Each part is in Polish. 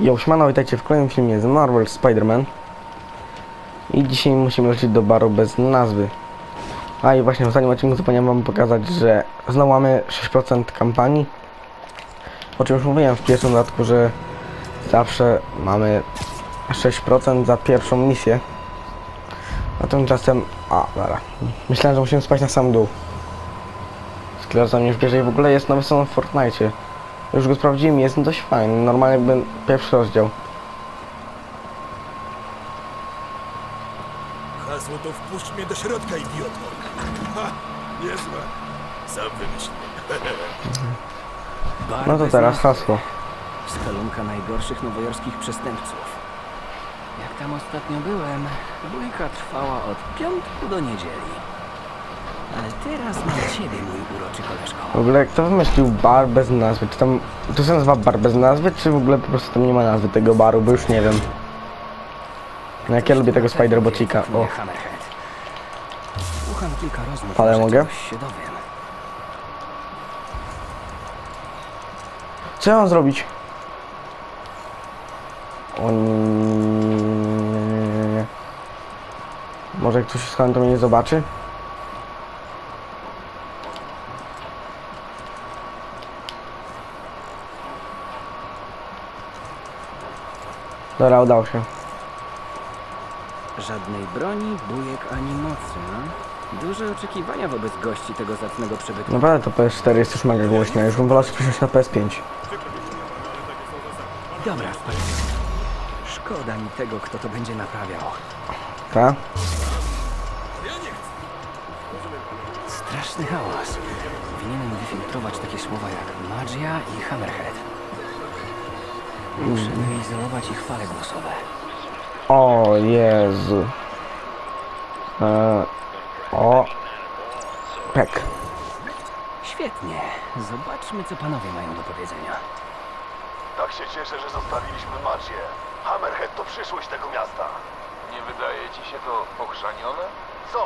Siemano, witajcie w kolejnym filmie z Marvel Spider-Man. I dzisiaj musimy lecieć do baru bez nazwy. A i właśnie w ostatnim odcinku zapomniałem wam pokazać, że znowu mamy 6% kampanii. O czym już mówiłem w pierwszym dodatku, że zawsze mamy 6% za pierwszą misję. A tymczasem... A, dobra. Myślałem, że musimy spać na sam dół. Skleroza mnie już bierze i w ogóle jest nowy sezon w Fortnite już go sprawdziłem i jest dość fajny. Normalnie jakby pierwszy rozdział. Hasło to wpuść mnie do środka, idiotko. Ha, niezłe. Sam wymyśliłem. No to teraz hasło. Skalunka najgorszych nowojorskich przestępców. Jak tam ostatnio byłem, bójka trwała od piątku do niedzieli. Ale teraz mam ciebie, mój uroczy koleżko. W ogóle kto wymyślił bar bez nazwy? Czy tam to się nazywa bar bez nazwy, czy w ogóle po prostu tam nie ma nazwy tego baru, bo już nie wiem. No jak ja lubię tego Spider-Bocika. O, Hammerhead. Słucham kilka rozmów, Ale może mogę? czegoś się dowiem. co ja mam zrobić? O nie, nie, nie, nie, nie. Może jak ktoś z to mnie nie zobaczy? Dobra, udało się. Żadnej broni, bujek ani mocy, a? Duże oczekiwania wobec gości tego zacnego przybytku. Naprawdę to PS4 jest już mega głośne. Już bym wolał się przesiąść na PS5. Dobra, wpadł. Szkoda mi tego, kto to będzie naprawiał. Tak? Straszny hałas. Powinienem wyfiltrować takie słowa jak magia i hammerhead. Muszę wyizolować ich fale głosowe. O Jezu. E, o. Pek. Świetnie. Zobaczmy, co panowie mają do powiedzenia. Tak się cieszę, że zostawiliśmy Magię. Hammerhead to przyszłość tego miasta. Nie wydaje ci się to pochrzanione? Co?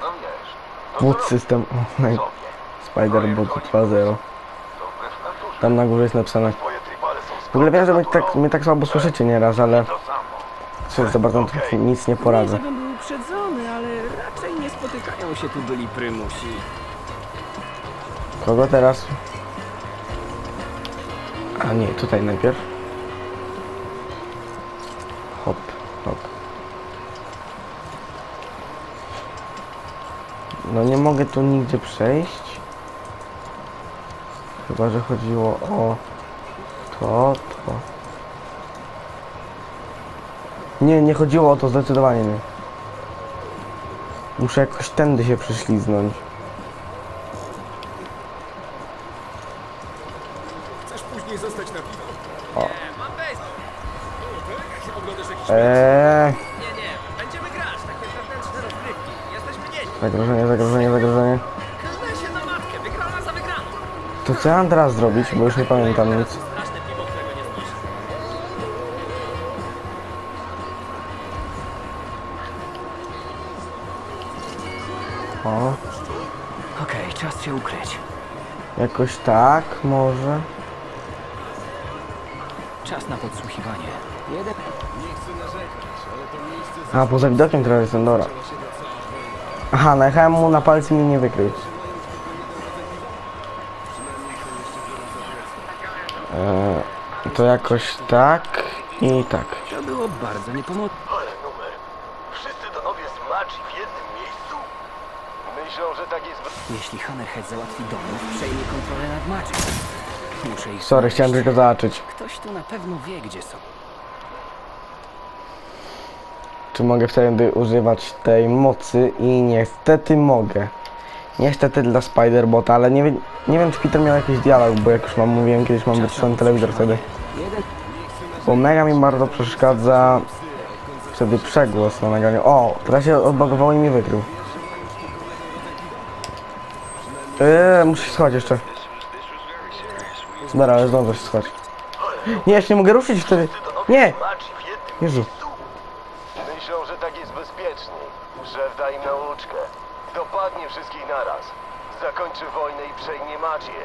No wiesz, to Boot system. sobie. Spider Boot 2.0. To wbrew naturze. Tam na górze jest napisane. W ogóle wiem, że mnie tak, mnie tak słabo słyszycie nieraz, ale cóż, za bardzo tu nic nie poradzę. Był uprzedzony, ale raczej nie spotykają się tu byli prymusi. Kogo teraz? A nie, tutaj najpierw. Hop, hop. No nie mogę tu nigdzie przejść. Chyba, że chodziło o to, to. Nie, nie chodziło o to zdecydowanie nie. Muszę jakoś tędy się prześliznąć. Chcesz później zostać na piwo? Eee, Nie, nie, będziemy grać, takie wewnętrzne rozgrywki. Jesteśmy nieźli. zagrożenie, zagrożenie, zagrożenie. Się na matkę, wygrana za wygraną. To co ja mam teraz zrobić, bo już nie pamiętam nic. Jakoś tak, może. Czas na podsłuchiwanie. Jeden... A, poza widokiem teraz jestem, dobra. Aha, najechałem mu na palce i mnie nie wykrył. Eee, to jakoś tak i tak. To było bardzo niepomocne. Ale numer. Wszyscy donowie z Magii w jednym miejscu? Myślą, że tak jest... Jeśli Hammerhead załatwi domów, przejmie kontrolę nad Magic. Muszę ich Sorry, chciałem tylko zobaczyć. Ktoś tu na pewno wie, gdzie są. Czy mogę wtedy używać tej mocy i niestety mogę. Niestety dla Spiderbota, ale nie, wie, nie wiem czy Peter miał jakiś dialog, bo jak już wam mówiłem, kiedyś mam wytrzymany telewizor wtedy. Bo mega mi bardzo przeszkadza wtedy przegłos na nagraniu. O, teraz się odbagowało i mi wykrył. Eee, muszę się schować jeszcze. Dobra, ale zdążę się schować. Nie, jeszcze nie mogę ruszyć wtedy. Nie! Jezu. Myślą, że tak jest bezpieczniej. Szef da im nauczkę. Dopadnie wszystkich naraz. Zakończy wojnę i przejmie Magię.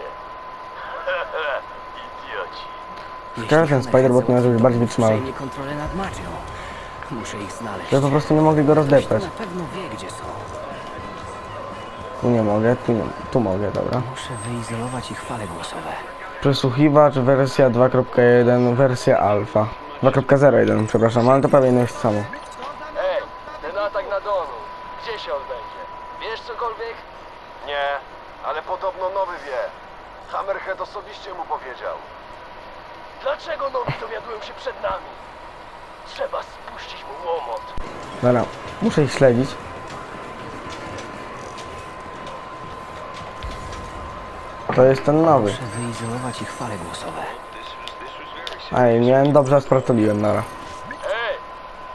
Idioci. Ciekawe, ten Spider-Bot nie może być bardziej wytrzymały. przejmie kontrolę nad magią. Muszę ich znaleźć. Że po prostu nie mogę go rozdeptać. na pewno wie, gdzie są. Tu nie mogę, tu, nie, tu mogę, dobra. Muszę wyizolować ich fale głosowe. Przesłuchiwacz wersja 2.1, wersja alfa. 2.01, przepraszam, ale to prawie nie jest to samo. Ej, ten atak na Donu, gdzie się odbędzie? Wiesz cokolwiek? Nie, ale podobno nowy wie. Hammerhead osobiście mu powiedział. Dlaczego nowi dowiadują się przed nami? Trzeba spuścić mu łomot. Dobra, muszę ich śledzić. To jest ten nowy. Muszę wyizolować ich fale głosowe. Ej, miałem dobrze, sprawdziłem, nara. Ej,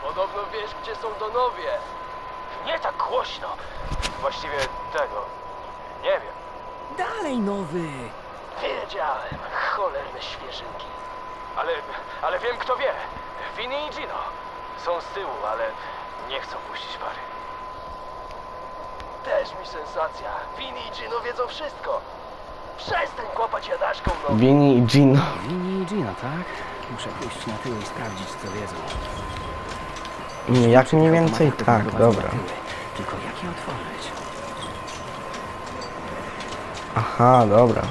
podobno wiesz, gdzie są Donowie. Nie tak głośno. Właściwie tego, nie wiem. Dalej, nowy! Wiedziałem, cholerne świeżynki. Ale, ale wiem kto wie. Vinny i Gino. Są z tyłu, ale nie chcą puścić pary. Też mi sensacja. Vinny i Gino wiedzą wszystko. Przestań kłapać jadaszką, no. Vinny i Gino. Winnie i Gina, tak? Muszę pójść na tył i sprawdzić, co wiedzą. Nie, jak mniej Tych więcej tak, dobra. Tylko jak je otworzyć? Aha, dobra.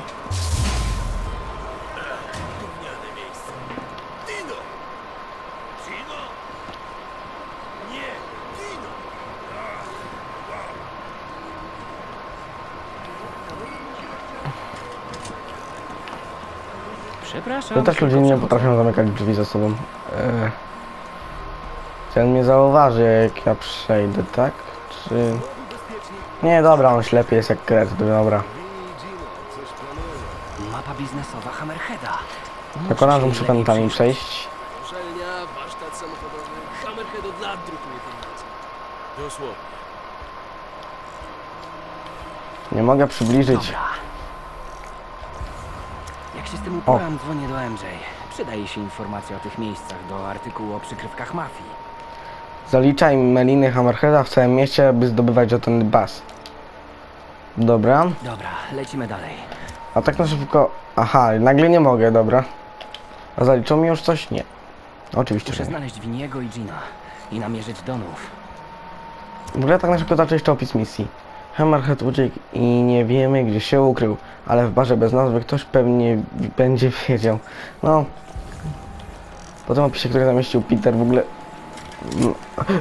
To też ludzie nie potrafią zamykać drzwi za sobą. Eee. Czy on mnie zauważy, jak ja przejdę, tak? Czy... Nie, dobra, on ślepy jest jak kret, to dobra. Mapa biznesowa Hammerheada. Jak ona muszę pętami przyjrzeć. przejść. Uczelnia, warsztat samochodowy. Hammerhead od lat drukuje pieniądze. Dosłownie. Nie mogę przybliżyć. Dobra. Jak się z tym uporam, dzwonię do MJ. Przydaje się informacja o tych miejscach do artykułu o przykrywkach mafii. Zaliczaj meliny Hammerheada w całym mieście, by zdobywać żetony bas. Dobra. Dobra, lecimy dalej. A tak na szybko... Aha, nagle nie mogę, dobra. A zaliczą mi już coś? Nie. Oczywiście, Muszę że nie. znaleźć Winiego i Gina i namierzyć Donów. W ogóle tak na szybko zacząć jeszcze opis misji. Hammerhead uciekł i nie wiemy gdzie się ukrył, ale w barze bez nazwy ktoś pewnie będzie wiedział. No. Po tym opisie, który zamieścił Peter w ogóle... No.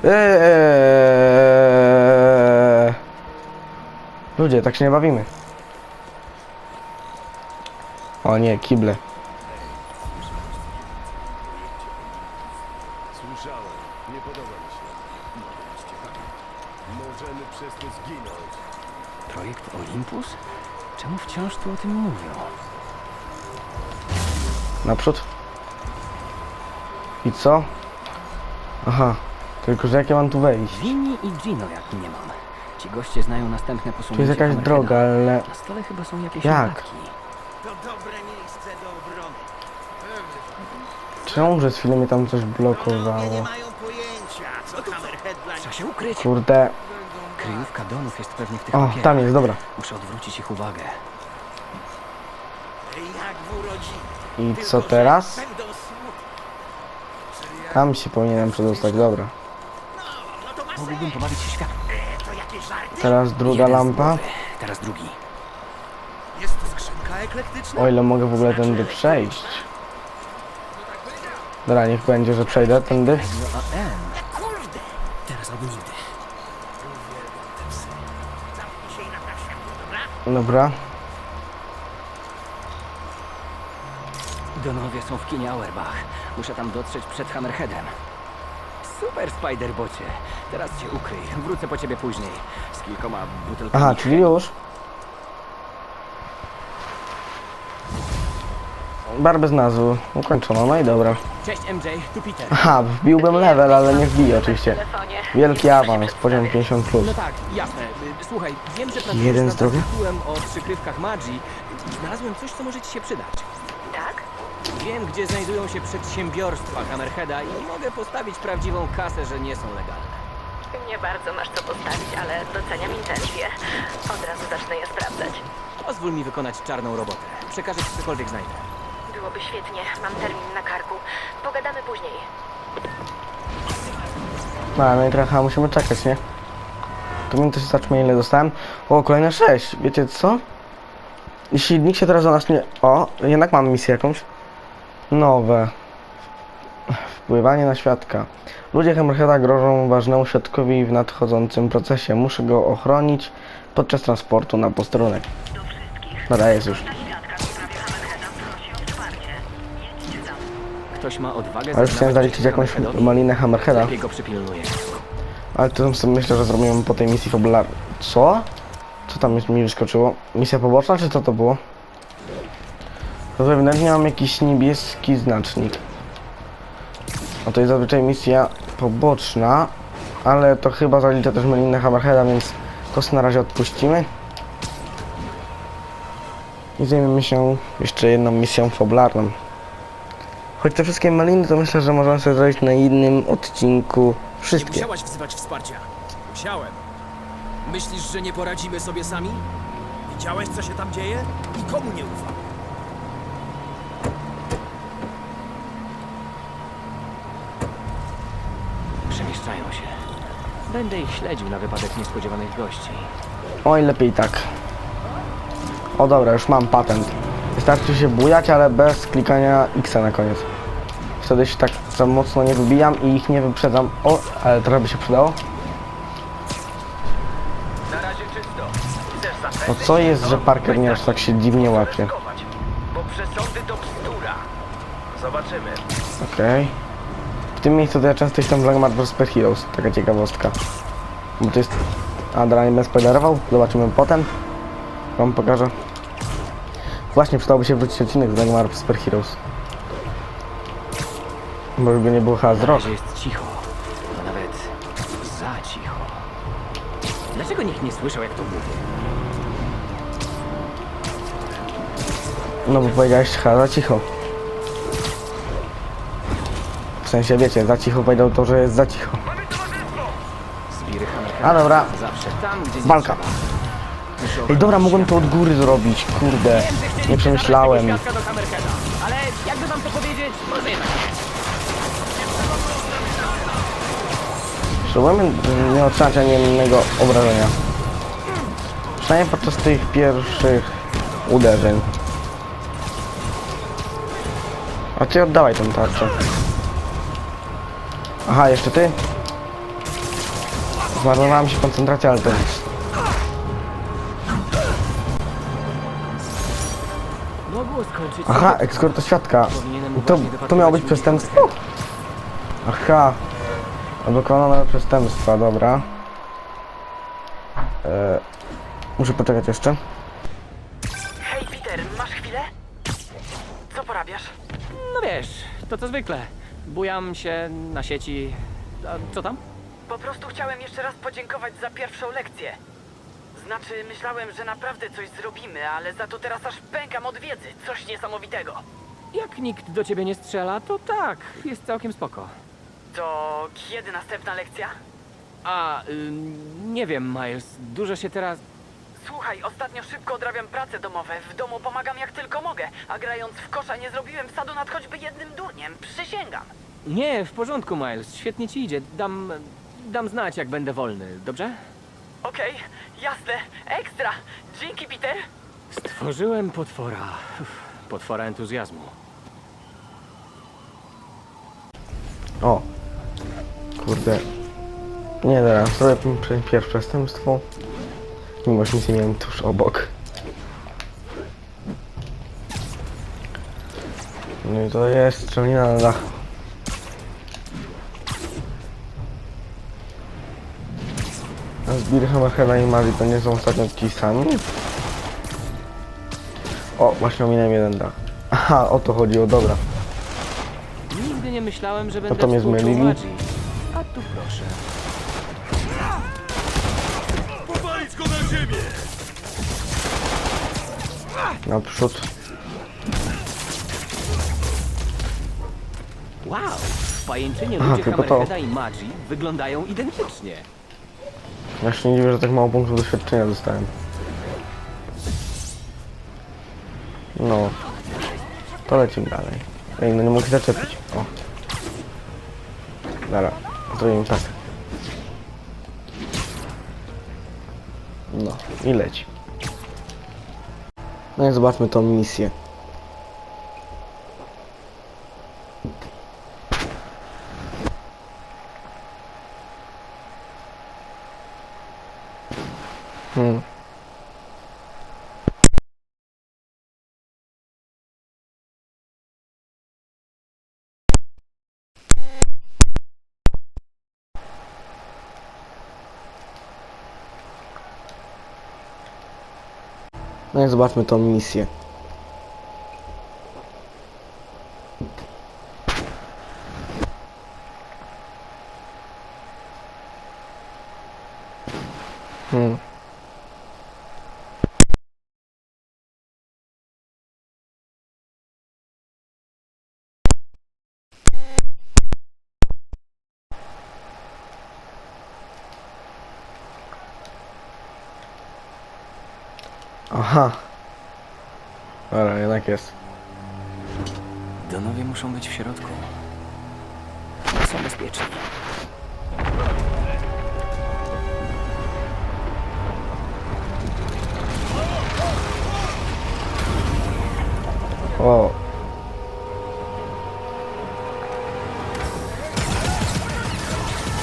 Eee... Ludzie, tak się nie bawimy. O nie, kible. Słyszałem. Nie podoba mi się. Możemy przez to zginąć. Projekt Olympus? Czemu wciąż tu o tym mówią? Naprzód. I co? Aha. Tylko, że jak ja mam tu wejść? Winni i Gino, jak nie mam. Ci goście znają następne Tu posunięcie jest jakaś Hammerheada. droga, ale... Na stole chyba są jakieś Jak? notatki. To dobre miejsce do obrony. Czemu przez chwilę mnie tam coś Nie blokowało? mają pojęcia, co Hammerhead dla nich Trzeba się ukryć. Kurde. Kryjówka Donów jest pewnie w tych O, papierach. tam jest, dobra. Muszę odwrócić ich uwagę. Jak w urodziny. I co teraz? Tam się powinienem przedostać, dobra. Mógłbym pobawić się światłem. żarty? Teraz druga lampa. Teraz drugi. Jest to skrzynka eklektyczna. O ile mogę w ogóle tędy przejść. Dobra, niech będzie, że przejdę tędy. Teraz albo nigdy. Światło, dobra? Donowie są w kinie Auerbach. Muszę tam dotrzeć przed Hammerheadem. Super, Spiderbocie. Teraz cię ukryj. Wrócę po ciebie później. Z kilkoma butelkami. Aha, czyli już. Bar bez nazwy. Ukończono, no i dobra. Cześć MJ, tu Peter. Aha, wbiłbym level, ale nie wbiję oczywiście. Wielki awans, poziom 50+. Plus. No tak, jasne. Słuchaj, wiem, że pracujesz Jeden nad zdrowia? artykułem o przykrywkach magii. Znalazłem coś, co może ci się przydać. Wiem, gdzie znajdują się przedsiębiorstwa Hammerheada i mogę postawić prawdziwą kasę, że nie są legalne. Nie bardzo masz co postawić, ale doceniam intencje. Od razu zacznę je sprawdzać. Pozwól mi wykonać czarną robotę. Przekażę ci cokolwiek znajdę. byłoby świetnie. Mam termin na karku. Pogadamy później. No, no i trochę musimy czekać, nie? To mi też zobaczmy ile dostałem. O, kolejne 6. Wiecie co? Jeśli nikt się teraz do nas nie... O, jednak mam misję jakąś. Nowe. Wpływanie na świadka. Ludzie Hammerheada grożą ważnemu świadkowi w nadchodzącym procesie. Muszę go ochronić podczas transportu na posterunek. Dobra, jest już. Ktoś ma odwagę Ale już chciałem zaliczyć jakąś malinę Hammerheada. Lepiej go przypilnuję. Ale to sobie myślę, że zrobimy po tej misji fabularnej. Co? Co tam jest, mi wyskoczyło? Misja poboczna, czy co to było? Ewidentnie mam jakiś niebieski znacznik. A to jest zazwyczaj misja poboczna, ale to chyba zalicza też Melinę Hammerheada, więc sobie na razie odpuścimy. I zajmiemy się jeszcze jedną misją fabularną. Choć te wszystkie maliny to myślę, że możemy sobie zrobić na innym odcinku Nie wszystkie. musiałaś wzywać wsparcia. Musiałem. Myślisz, że nie poradzimy sobie sami? Widziałeś, co się tam dzieje? I komu nie ufam? Przemieszczają się. Będę ich śledził na wypadek niespodziewanych gości. Oj, lepiej tak. O dobra, już mam patent. Wystarczy się bujać, ale bez klikania X na koniec. Wtedy się tak za mocno nie wybijam i ich nie wyprzedzam. O, ale trochę by się przydało. Na razie czysto. Chcesz No co jest, że Parker nie aż tak się dziwnie łapie? Bo przesądy to bzdura. Zobaczymy. Okej. W tym miejscu to ja często jestem w Langmar vs. Super Heroes. Taka ciekawostka. Bo to jest... A, dobra, nie będę spoilerował. Zobaczymy potem. Wam pokażę. Właśnie przydałoby się wrócić odcinek z Langmar vs. Super Heroes. Bo już go nie było Na razie jest cicho. A nawet za cicho. Dlaczego nikt nie słyszał, jak to mówię? No bo powiedziałeś za cicho. W sensie wiecie, za cicho powiedział to, że jest za cicho. A, dobra. Walka. Ej, dobra, mogłem to od góry zrobić, kurde. Nie przemyślałem. Hammerheada, ale jakby wam to powiedzieć, nie. Otrzymać ani jednego obrażenia. Przynajmniej podczas tych pierwszych uderzeń. A ty oddawaj tę tarczę. Aha, jeszcze ty? Zmarnowała mi się koncentracja, ale to nic. Mogło skończyć się Aha, dobrze. ekskort świadka. To, to miało być przestępstwo? Aha. Dokonane przestępstwa, dobra. E, muszę poczekać jeszcze. Hej, Peter, masz chwilę? Co porabiasz? No wiesz, to co zwykle. Bujam się na sieci. A co tam? Po prostu chciałem jeszcze raz podziękować za pierwszą lekcję. Znaczy, myślałem, że naprawdę coś zrobimy, ale za to teraz aż pękam od wiedzy. Coś niesamowitego. Jak nikt do ciebie nie strzela, to tak, jest całkiem spoko. To kiedy następna lekcja? A, ym, nie wiem, Miles, dużo się teraz... Słuchaj, ostatnio szybko odrabiam prace domowe. W domu pomagam jak tylko mogę, a grając w kosza nie zrobiłem wsadu nad choćby jednym durniem. Przysięgam. Nie, w porządku, Miles, świetnie ci idzie. Dam... dam znać, jak będę wolny, dobrze? Okej, jasne, ekstra. Dzięki, Peter. Stworzyłem potwora. Uff, Potwora entuzjazmu. O. Kurde. Nie, dobra, zrobię p- pierwsze przestępstwo. Mimo, że nic nie miałem tuż obok. No i to jest strzelina na dach. A zbiry Hammerheada i Mali to nie są ostatnio ci sami? O, właśnie ominąłem jeden dach. Aha, o to chodziło, dobra. Nigdy nie myślałem, że to będę mnie współczuł zmylili? A tu proszę. Powalić go na ziemię! Naprzód. Wow! W pajęczynie Aha, ludzie tylko to. Hammerheada i magii wyglądają identycznie. Ja się nie dziwię, że tak mało punktów doświadczenia dostałem. No. To lecimy dalej. Ej, no nie mogę zaczepić. O. Dobra, zrobimy tak. No, i leci. No i zobaczmy tą misję. Hmm. No i zobaczmy tą misję. Hmm. Aha. Dobra, jednak jest. Donowie muszą być w środku. Są bezpieczni. O.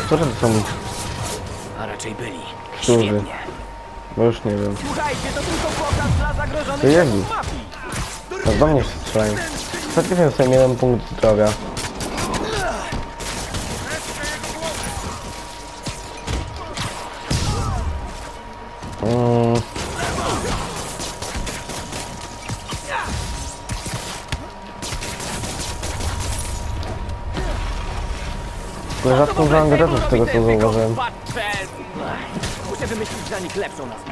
Co to są? A raczej byli. Którzy? Świetnie. Bo już nie wiem. Słuchajcie, to tylko pokaz dla zagrożonych To członków mafii. To do mnie się strzelają. Faktycznie sobie jeden punkt zdrowia. Mm. Ale rzadko używam gadżetów z tego co zauważyłem. Muszę wymyślić dla nich lepszą nazwę.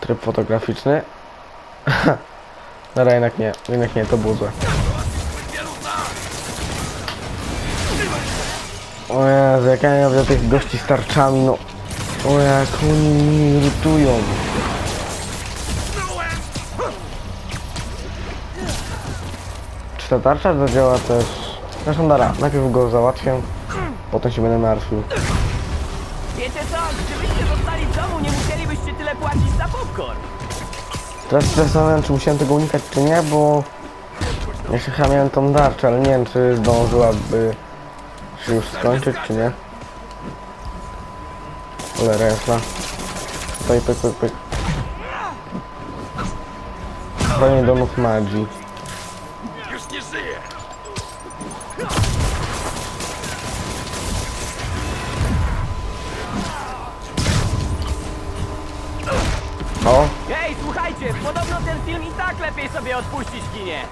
Tryb fotograficzny. Dobra, jednak nie, jednak nie, to było złe. O Jezu, jak ja lubię tych gości z tarczami, no. O jak oni mnie irytują. Czy ta tarcza zadziała też? Zresztą dobra, najpierw go załatwię, potem się będę martwił. Co? Gdybyście zostali w domu, nie musielibyście tyle płacić za popcorn. Teraz zastanawiam, czy musiałem tego unikać, czy nie, bo... Jeszcze chyba miałem tą tarczę, ale nie wiem, czy zdążyłaby się już skończyć, czy nie. Cholera jasna. Tutaj pyk, pyk, pyk. Bronię domów magii. Lepiej sobie odpuścić kinie.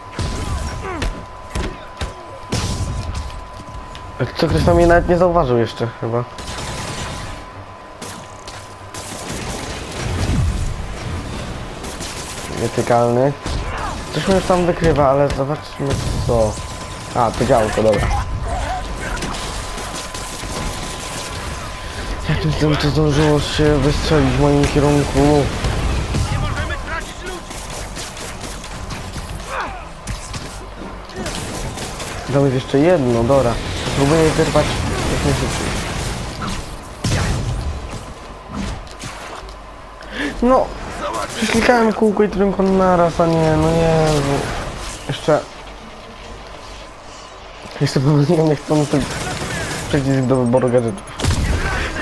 Co ktoś tam mnie nawet nie zauważył jeszcze chyba. Nietykalny. Coś mnie już tam wykrywa, ale zobaczmy co. A, to działko, dobra. Jakim cudem to zdążyło się wystrzelić w moim kierunku? Jest jeszcze jedno, dobra. Spróbuję wyrwać jak najszybciej. No! Klikałem kółko i trójką naraz, a nie, no Jezu. Jeszcze... Jeszcze pomyliłem niechcący przycisk do wyboru gadżetów.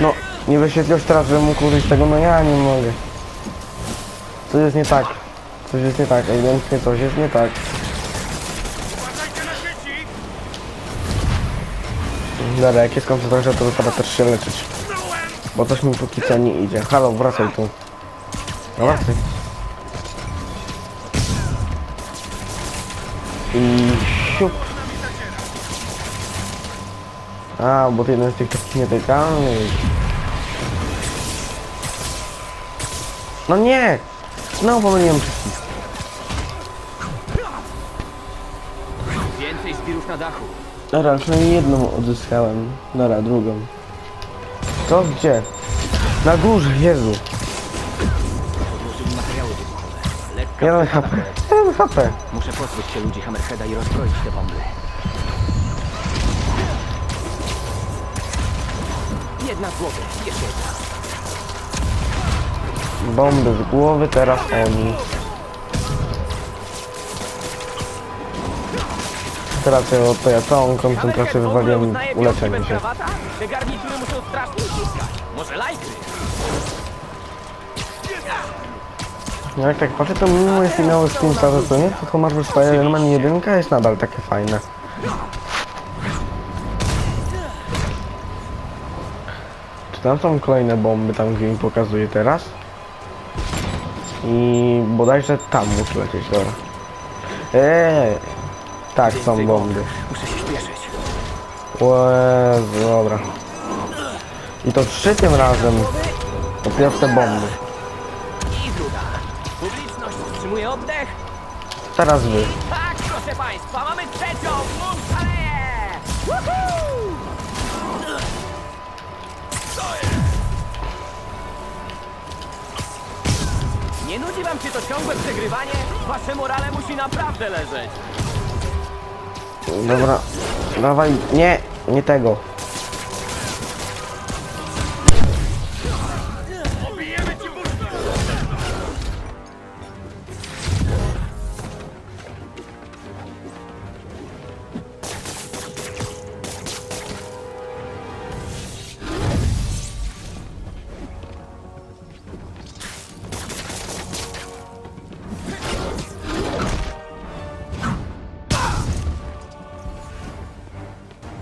No, nie wyświetliłeś teraz, że mógł użyć tego, no ja nie mogę. Coś jest nie tak. Coś jest nie tak, ewidentnie coś jest nie tak. Dobra, jak jest koncentracja, to wypada też się leczyć. Bo coś mi póki co nie idzie. Halo, wracaj tu. No wracaj. I siup. A, bo to jeden z tych takich nietykalnych. No nie! Znowu pomyliłem przycisk. Dobra, przynajmniej jedną odzyskałem. Dobra, drugą. To gdzie? Na górze, Jezu. Podłożyli materiały wybuchowe. Lekka Jeden blokada HP. poety. HP. Muszę pozbyć się ludzi Hammerheada i rozbroić te bomby. Jedna z głowy, jeszcze jedna. Bomby z głowy, teraz oni. Teraz ja, to ja całą koncentrację wywaliłem uleczenie się. Te garnitury muszą strasznie uciskać. Może lajkry? No jak tak patrzę, to mimo jeśli miało z tym stare stronie, to Marvel Spider-Man 1 jest nadal takie fajne. Czy tam są kolejne bomby, tam gdzie mi pokazuje teraz? I bodajże tam muszę lecieć, dobra. Eee, tak, są Więcej bomb. bomby. Muszę się śpieszyć. Łezu, dobra. I to trzy tym razem. Po pierwsze bomby. I druga. Publiczność wstrzymuje oddech. Teraz wy. Tak, proszę państwa, mamy trzecią! Bum, szaleje! Woohoo! Nie nudzi wam się to ciągłe przegrywanie? Wasze morale musi naprawdę leżeć. Dobra, dawaj, nie, nie tego.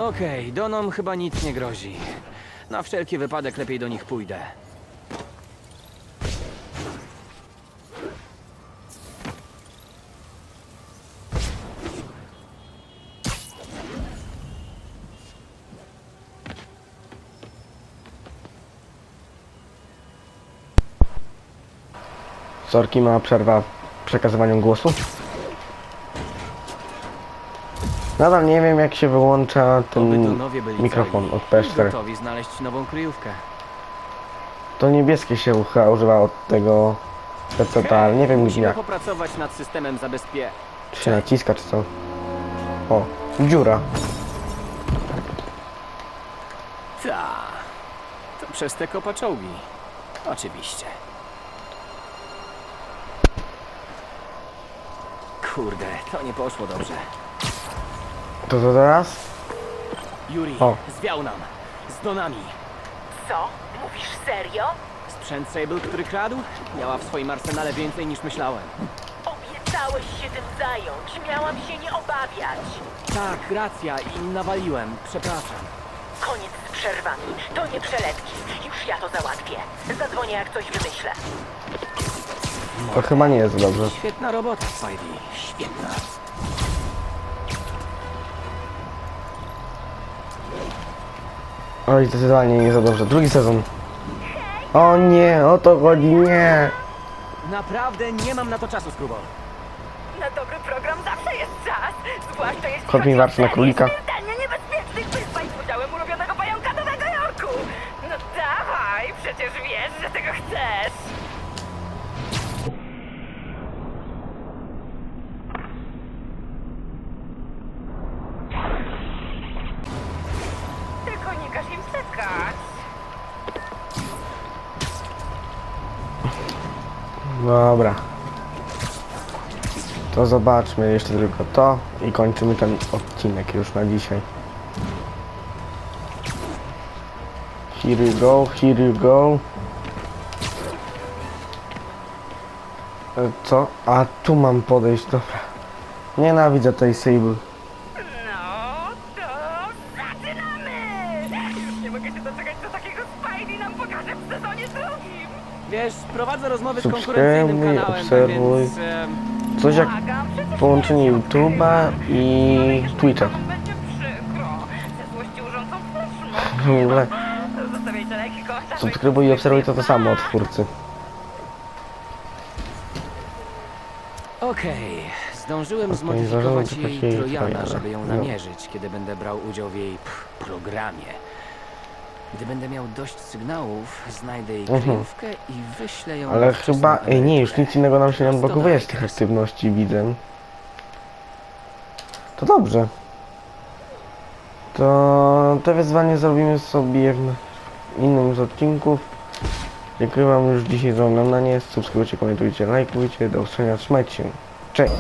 Okej, Donom chyba nic nie grozi. Na wszelki wypadek lepiej do nich pójdę. Sorki, mała przerwa w przekazywaniu głosu. Nadal nie wiem jak się wyłącza Oby ten byli mikrofon od i PS4. Gotowi znaleźć nową kryjówkę. To niebieskie się chyba używa od tego PC, ale nie wiem Musimy jak. popracować nad systemem zabezpie... Czy się naciska, czy co. O, dziura. Ta. To przez te kopaczołgi. Oczywiście. Kurde, to nie poszło dobrze. To co teraz? Yuri, O. zwiał nam. Z donami. Co? Mówisz serio? Sprzęt Sable, który kradł, miała w swoim arsenale więcej niż myślałem. Obiecałeś się tym zająć. Miałam się nie obawiać. Tak, racja i nawaliłem. Przepraszam. Koniec z przerwami. To nie przeletki. Już ja to załatwię. Zadzwonię jak coś wymyślę. To chyba nie jest dobrze. Świetna robota, Spidey. Świetna. Oj, zdecydowanie nie za dobrze. Drugi sezon. O nie, o to chodzi, nie. Naprawdę nie mam na to czasu, Skrubo. Na dobry program zawsze jest czas. Zwłaszcza jeśli Kot mi warczy na królika. Każ im. Dobra. To zobaczmy jeszcze tylko to i kończymy ten odcinek już na dzisiaj. Here you go, here you go. E, Co? A tu mam podejść, dobra. Nienawidzę tej Sable. No, to zaczynamy! Już nie mogę się doczekać, co takiego Spidey nam pokaże w sezonie drugim. Wiesz, prowadzę konkurencyjnym kanałem, obserwuj. więc... em, Coś jak połączenie YouTube'a i Twitcha. Będzie przykro. Ze złości urządzą flashmob. W ogóle Zostawiajcie lajki, kochani. subskrybuj i obserwuj to to samo od twórcy. Okej, zdążyłem zdążyłem zmodyfikować tylko jej Trojana, Trojana. żeby ją No. namierzyć, kiedy będę brał udział w jej pff, programie. Gdy będę miał dość sygnałów, znajdę jej Mhm. kryjówkę i wyślę ją Ale na wczesną chyba... Ej, nie, już nic innego nam się nie odblokowuje z tych aktywności, widzę. To To te wyzwanie zrobimy sobie w innym z odcinków. Dziękuję wam już dzisiaj za oglądanie. Subskrybujcie, komentujcie, lajkujcie. Do usłyszenia, trzymajcie się. Cześć!